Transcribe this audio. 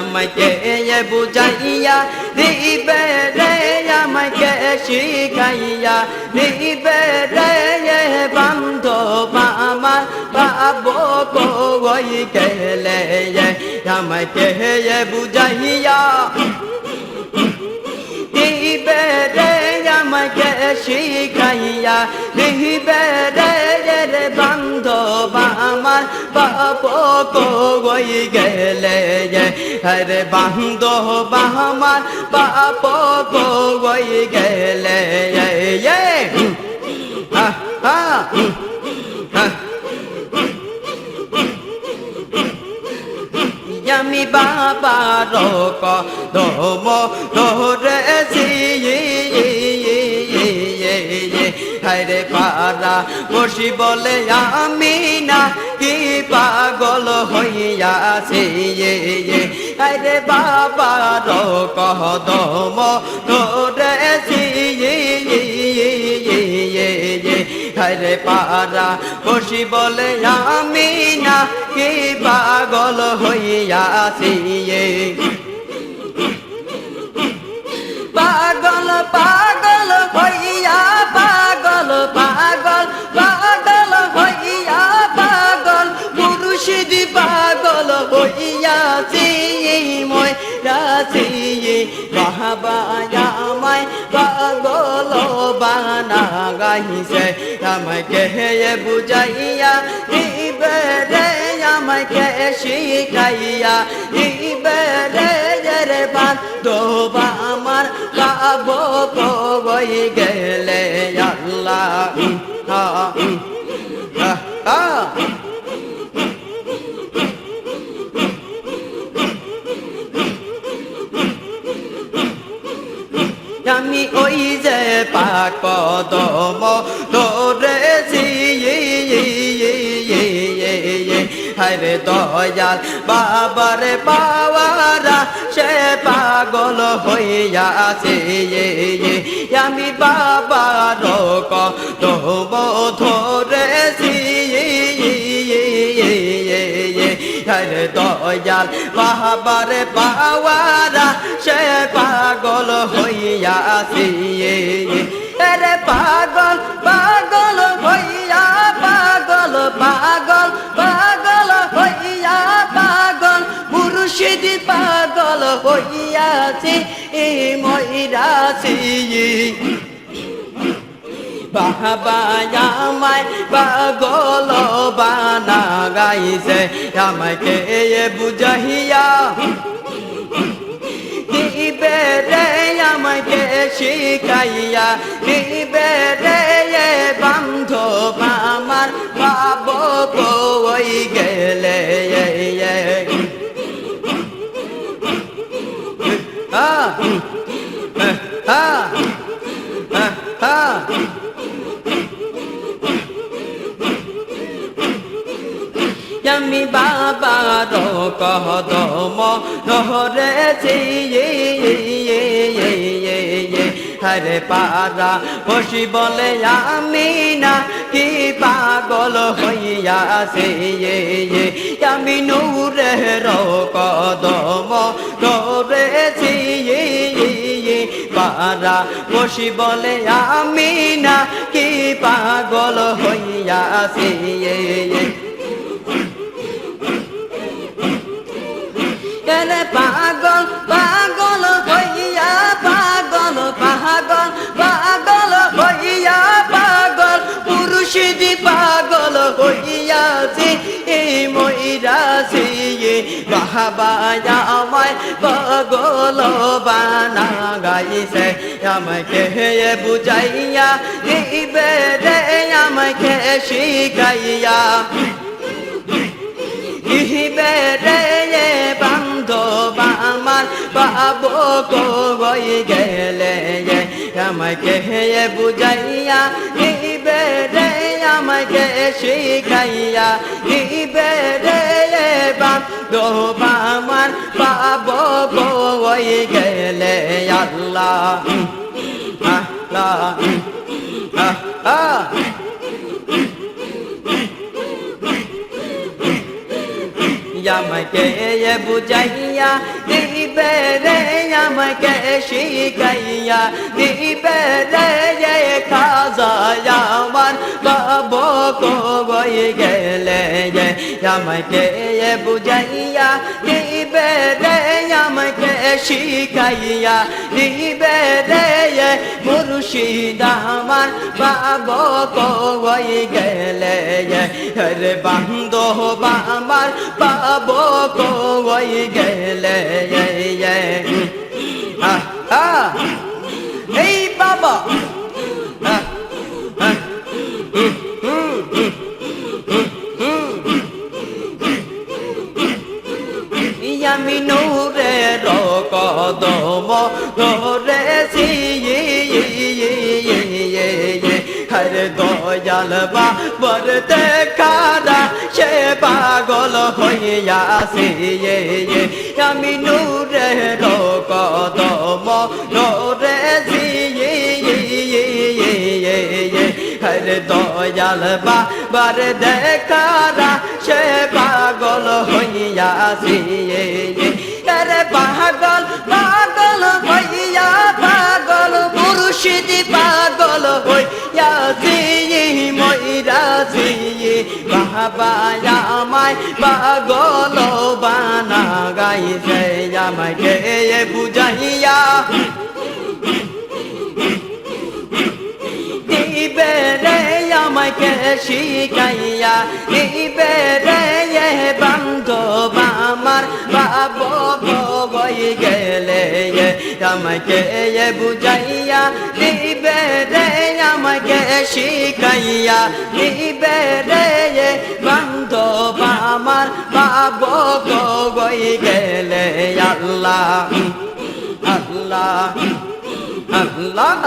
আমাকে বুঝাইয়া দিবে রে আমাকে শিখাইয়া দিবে রে বান্ধব আমার বাবো কই গেলে আমাকে বুঝাইয়া দিবে রে আমাকে শিখাইয়া দিবে রে বাপ কই গেলে হরে বান্ধব আমার বাপ কই গেলে হা হা হা আমি বাবার কদম ধরেছি হায়রে পারা বসি বলে আমি না কি পাগল হইয়াছি? হায়রে বাবার কদম ধরেছি। হায়রে পারা বসি বলে আমি না কি পাগল হইয়াছি। পাগল পাগল আমায় পাগল বানা গাইছে আমাকে হে বুঝাইয়া দিবে রে আমাকে শিখাইয়া দিবে রে রে বান্ধব আমার কাবো কই গেলে। আল্লাহ হা হা হা আমি ওই যে পাক দম ধরেছি হরে দয়াল বাবার পাওয়ারা, সে পাগল হইয়াছে আমি বাবার কদম ধরেছি হরে দয়াল বাবার পাওয়ারা, সে পাগল হইয়াছি রে পাগল পাগল হইয়া পাগল পাগল পাগল হইয়া পাগল, মুর্শিদ পাগল হইয়াছি ময়রাছি বাবায়ামায় পাগল বানা গাইছে আমাকে বুঝাইয়া দিবে রে, আমাকে শিখাইয়া দিবে রে বান্ধব আমার বাব কই গেলে আমি বাবার কদম ধরেছি হরে পারা বসি বলে আমি না কি পাগল হইয়াছে আমি নূরের কদম ধরেছি পারা বসি বলে আমি না কি পাগল হইয়াছে কেন পাগল পাগল হইয়া পাগল পাগল পাগল হইয়া পাগল। পুরুষদি পাগল হইয়াছি এই ময়রাছি বাহাবায়া আমায় পাগল বানা গাইছে। আমাকে বুঝাইয়া দিবে রে, আমাকে শিখাইয়া। দিবে রে আমার বাবু কই গেলে আমাকে বুঝাইয়া দিবে রে, আমাকে শিখাইয়া দিবে রে বান্ধব আমার বাবু কই গেলে। আল্লাহ আমাকে বুঝাইয়া দিবে রে আমাকে শিখাইয়া, দিবে রে খাজা আমার বাবু কই গেলে আমাকে বুঝাইয়া, দিবে রে শিখাইয়া নিবে রে মুর্শিদ আমার বাবু কই গেলে রে বান্ধো আমার বাবু কই গেলে আহ। এই বাবা আহ, আহ, হুম, হুম, হুম, হুম, হুম। আমি নূরে কদম ধরেছি হর দয়াল বাবর দেখারা সে পাগল হইয়াছি আমি নূরে কদম ধরেছি হর দয়াল বাবার দেখারা সে পাগল হইয়াছি পাগল পাগল হইয়া পাগল, মুর্শিদি পাগল আমায় পাগল বানা গাইছে আমাকে বুঝাইয়া। দিবে রে আমাকে শিখাইয়া, দিবে রে বান্ধব আমার বাবু বই গেলে আমাকে বুঝাইয়া দিবে রে আমাকে শিখাইয়া দিবে রে বান্ধব আমার বাবু বই গেলে আল্লাহ আল্লাহ আল্লাহ.